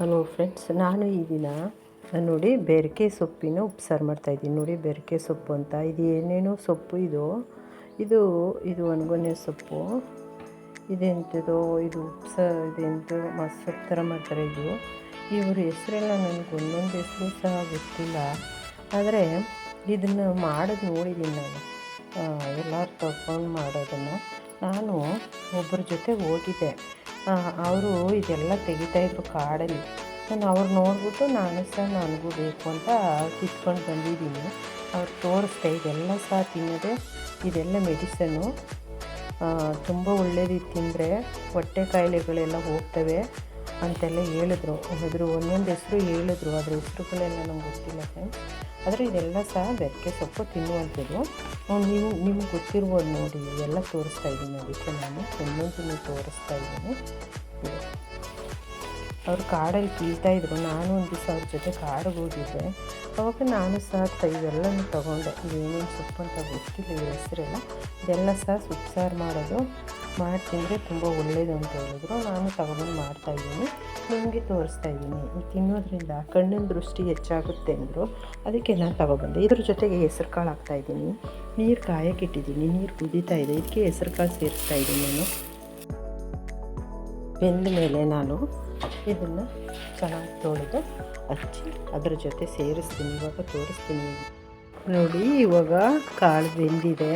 Hello friends ನಾನು ಈ ದಿನ ನೋಡಿ ಬೆರಕೆ ಸೊಪ್ಪಿನ ಉಪ್ಸಾರು ಮಾಡ್ತಾಯಿದ್ದೀನಿ ನೋಡಿ ಬೆರಕೆ ಸೊಪ್ಪು ಅಂತ. ಇದು ಏನೇನೋ ಸೊಪ್ಪು ಇದು? ಇದು ಇದು ಒಣಗೊನೆ ಸೊಪ್ಪು. ಇದೆಂಥದ್ದು ಇದು ಉಪ್ಸ ಇದೆಂತ ಮಸೊಪ್ಪು ಸೊಪ್ಪು ಥರ ಮಾಡ್ತಾರೆ ಇದು. ಇವ್ರ ಹೆಸರೆಲ್ಲ ನನಗೆ ಒಂದೊಂದು ಹೆಸರು ಸಹ ಗೊತ್ತಿಲ್ಲ. ಆದರೆ ಇದನ್ನು ಮಾಡೋದು ನೋಡಿದ್ದೀನಿ ನಾನು. ಎಲ್ಲರೂ ತಗೊಂಡು ಮಾಡೋದನ್ನು. ನಾನು ಒಬ್ಬರ ಜೊತೆ ಹೋಗಿದ್ದೆ. ಅವರು ಇದೆಲ್ಲ ತೆಗಿತಾಯಿದ್ರು ಕಾಡಲ್ಲಿ. ನಾನು ಅವ್ರು ನೋಡಿಬಿಟ್ಟು ನಾನು ಸಹ ನನಗೂ ಬೇಕು ಅಂತ ಕಿತ್ಕೊಂಡು ಬಂದಿದ್ದೀನಿ. ಅವ್ರು ತೋರಿಸ್ತಾ ಇದೆಲ್ಲ ಸಹ ತಿನ್ನೋದೆ, ಇದೆಲ್ಲ ಮೆಡಿಸನ್ನು. ತುಂಬ ಒಳ್ಳೇದು ತಿಂದರೆ ಹೊಟ್ಟೆ ಕಾಯಿಲೆಗಳೆಲ್ಲ ಹೋಗ್ತವೆ ಅಂತೆಲ್ಲ ಹೇಳಿದ್ರು. ಅದ್ರ ಒಂದೊಂದು ಹೆಸರು ಹೇಳಿದ್ರು. ಅದ್ರ ಹೆಸರುಗಳೆಲ್ಲ ನಂಗೆ ಗೊತ್ತಿಲ್ಲ ಫ್ರೆಂಡ್ಸ್ ಆದರೆ ಇದೆಲ್ಲ ಸಹ ಬೆರಕೆ ಸೊಪ್ಪು ತಿನ್ನುವಂಥದ್ದು. ನೀವು, ನಿಮ್ಗೆ ಗೊತ್ತಿರ್ಬೋದು ನೋಡಿ, ಎಲ್ಲ ತೋರಿಸ್ತಾ ಇದ್ದೀನಿ ಅದಕ್ಕೆ ನಾನು. ಒಂದೊಂದು ತೋರಿಸ್ತಾ ಇದ್ದೀನಿ. ಅವರು ಕಾಡಲ್ಲಿ ಕೀಳ್ತಾಯಿದ್ರು ನಾನು ಒಂದು ದಿವಸ ಅವ್ರ ಜೊತೆ ಕಾಡಿಗೆ ಹೋಗಿದ್ದೆ. ಅವಾಗ ನಾನು ಸಹ ಇವೆಲ್ಲನೂ ತೊಗೊಂಡೆ. ಏನೇನು ಸೊಪ್ಪು ಅಂತ ಗೊತ್ತಿಲ್ಲ ಹೆಸರೆಲ್ಲ. ಇದೆಲ್ಲ ಸಹ ಸೊಪ್ಪು ಮಾಡೋದು. ಮಾಡಿ ತಿಂದರೆ ತುಂಬ ಒಳ್ಳೆಯದು ಅಂತ ಹೇಳಿದ್ರು. ನಾನು ತಗೊಂಡು ಮಾಡ್ತಾಯಿದ್ದೀನಿ ನಿಮಗೆ ತೋರಿಸ್ತಾ ಇದ್ದೀನಿ. ತಿನ್ನೋದ್ರಿಂದ ಕಣ್ಣಿನ ದೃಷ್ಟಿ ಹೆಚ್ಚಾಗುತ್ತೆ ಅಂದರು. ಅದಕ್ಕೆ ನಾನು ತಗೊಬಂದೆ. ಇದ್ರ ಜೊತೆಗೆ ಹೆಸ್ರು ಕಾಳು ಹಾಕ್ತಾಯಿದ್ದೀನಿ ನೀರು ಕಾಯಕ್ಕಿಟ್ಟಿದ್ದೀನಿ ನೀರು ಕುದೀತಾ ಇದೆ. ಇದಕ್ಕೆ ಹೆಸ್ರು ಕಾಳು ಸೇರಿಸ್ತಾ ಇದ್ದೀನಿ ನಾನು. ಬೆಂದ ಮೇಲೆ ನಾನು ಇದನ್ನು ಚೆನ್ನಾಗಿ ತೊಳೆದು ಹಚ್ಚಿ ಅದರ ಜೊತೆ ಸೇರಿಸ್ತೀನಿ. ಇವಾಗ ತೋರಿಸ್ತೀನಿ. ನೋಡಿ, ಇವಾಗ ಕಾಳು ಬೆಂದಿದೆ.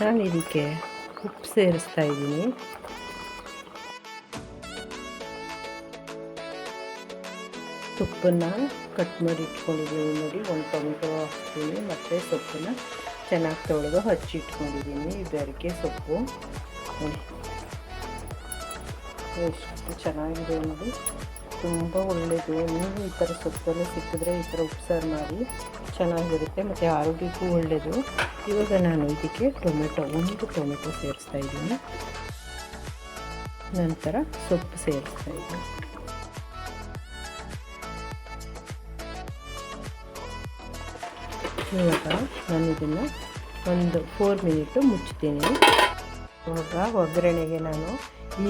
ನಾನು ಇದಕ್ಕೆ ಉಪ್ಪು ಸೇರಿಸ್ತಾ ಇದ್ದೀನಿ. ಸೊಪ್ಪನ್ನು ಕಟ್ ಮಾಡಿ ಇಟ್ಕೊಂಡಿದ್ದೀನಿ. ನೋಡಿ, ಒಂದು ಟೊಮೆಟೊ ಹಾಕ್ತೀನಿ. ಮತ್ತು ಸೊಪ್ಪನ್ನು ಚೆನ್ನಾಗಿ ತೊಳೆದು ಹಚ್ಚಿ ಇಟ್ಕೊಂಡಿದ್ದೀನಿ. ಬೆರಕೆ ಸೊಪ್ಪು. ಎಷ್ಟು ಚೆನ್ನಾಗಿದೆ ನೋಡಿ. ತುಂಬ ಒಳ್ಳೆಯದು ನೀವು ಈ ಥರ ಸೊಪ್ಪನ್ನು ಸಿಕ್ಕಿದ್ರೆ ಈ ಥರ ಉಪ್ಸಾರು ಮಾಡಿ ಚೆನ್ನಾಗಿರುತ್ತೆ ಮತ್ತು ಆರೋಗ್ಯಕ್ಕೂ ಒಳ್ಳೆಯದು ಇವಾಗ ನಾನು ಇದಕ್ಕೆ ಟೊಮೆಟೊ, ಒಂದು ಟೊಮೆಟೊ ಸೇರಿಸ್ತಾ ಇದ್ದೀನಿ. ನಂತರ ಸೊಪ್ಪು ಸೇರಿಸ್ತಾ ಇದ್ದೀನಿ. ಇವಾಗ ನಾನು ಇದನ್ನು ಒಂದು ಫೋರ್ ಮಿನಿಟು ಮುಚ್ಚುತ್ತೀನಿ. ಇವಾಗ ಒಗ್ಗರಣೆಗೆ ನಾನು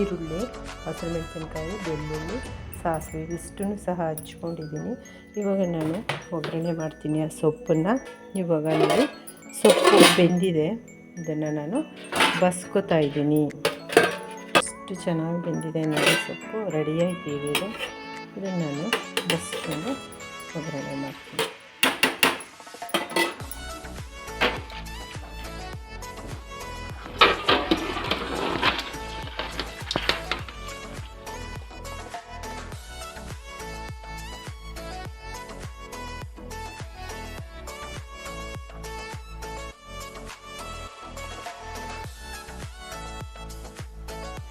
ಈರುಳ್ಳಿ ಹಸಿರು ಮೆಣಸಿನ್ಕಾಯಿ ಬೆಳ್ಳುಳ್ಳಿ ಸಾಸಿವೆ ಇಷ್ಟನ್ನು ಸಹ ಹಚ್ಕೊಂಡಿದ್ದೀನಿ. ಇವಾಗ ನಾನು ಒಗ್ಗರಣೆ ಮಾಡ್ತೀನಿ ಆ ಸೊಪ್ಪನ್ನು. ಇವಾಗ ನಾನು ಸೊಪ್ಪು ಬೆಂದಿದೆ. ಇದನ್ನು ನಾನು ಬಸ್ಕೋತಾ ಇದ್ದೀನಿ. ಎಷ್ಟು ಚೆನ್ನಾಗಿ ಬೆಂದಿದೆ ನೋಡಿ ಸೊಪ್ಪು. ರೆಡಿ ಆಯ್ತು ಇದು ಇದನ್ನು ನಾನು ಬಸ್ಕೊಂಡು ಒಗ್ಗರಣೆ ಮಾಡ್ತೀನಿ.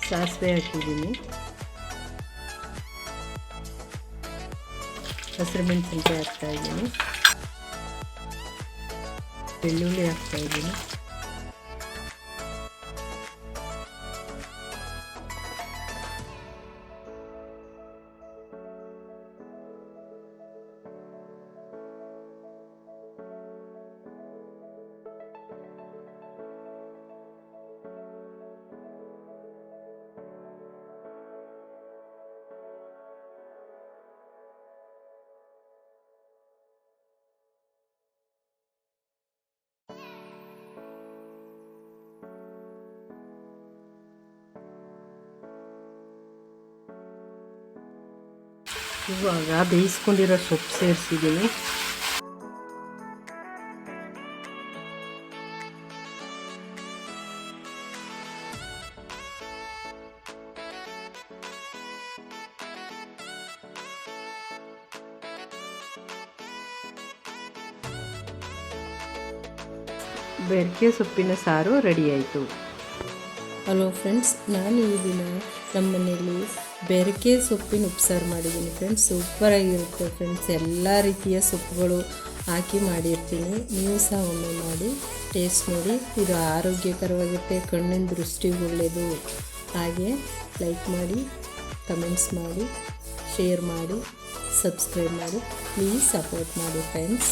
ಸಾಸಿವೆ ಹಾಕಿದ್ದೀನಿ. ಹಸಿರು ಮೆಣಸಿನ್ಕಾಯಿ ಹಾಕ್ತಾಯಿದ್ದೀನಿ ಬೆಳ್ಳುಳ್ಳಿ ಹಾಕ್ತಾಯಿದ್ದೀನಿ ಇವಾಗ ಬೇಯಿಸ್ಕೊಂಡಿರೋ ಸೊಪ್ಪು ಸೇರಿಸಿದ್ದೀನಿ. ಬೆರಕೆ ಸೊಪ್ಪಿನ ಸಾರು ರೆಡಿ ಆಯಿತು. ಹಲೋ ಫ್ರೆಂಡ್ಸ್ ನಾನು ಈ ದಿನ ನಮ್ಮ ಮನೆಯಲ್ಲಿ ಬೆರಕೆ ಸೊಪ್ಪಿನ ಉಪ್ಸಾರು ಮಾಡಿದ್ದೀನಿ ಫ್ರೆಂಡ್ಸ್ ಸೂಪರಾಗಿರುತ್ತೆ ಫ್ರೆಂಡ್ಸ್ ಎಲ್ಲ ರೀತಿಯ ಸೊಪ್ಪುಗಳು ಹಾಕಿ ಮಾಡಿರ್ತೀನಿ. ನೀವು ಸಹ ಒಮ್ಮೆ ಮಾಡಿ ಟೇಸ್ಟ್ ನೋಡಿ. ಇದು ಆರೋಗ್ಯಕರವಾಗಿರುತ್ತೆ, ಕಣ್ಣಿನ ದೃಷ್ಟಿ ಒಳ್ಳೆಯದು. ಹಾಗೆ ಲೈಕ್ ಮಾಡಿ ಕಮೆಂಟ್ಸ್ ಮಾಡಿ ಶೇರ್ ಮಾಡಿ ಸಬ್ಸ್ಕ್ರೈಬ್ ಮಾಡಿ. ಪ್ಲೀಸ್ ಸಪೋರ್ಟ್ ಮಾಡಿ ಫ್ರೆಂಡ್ಸ್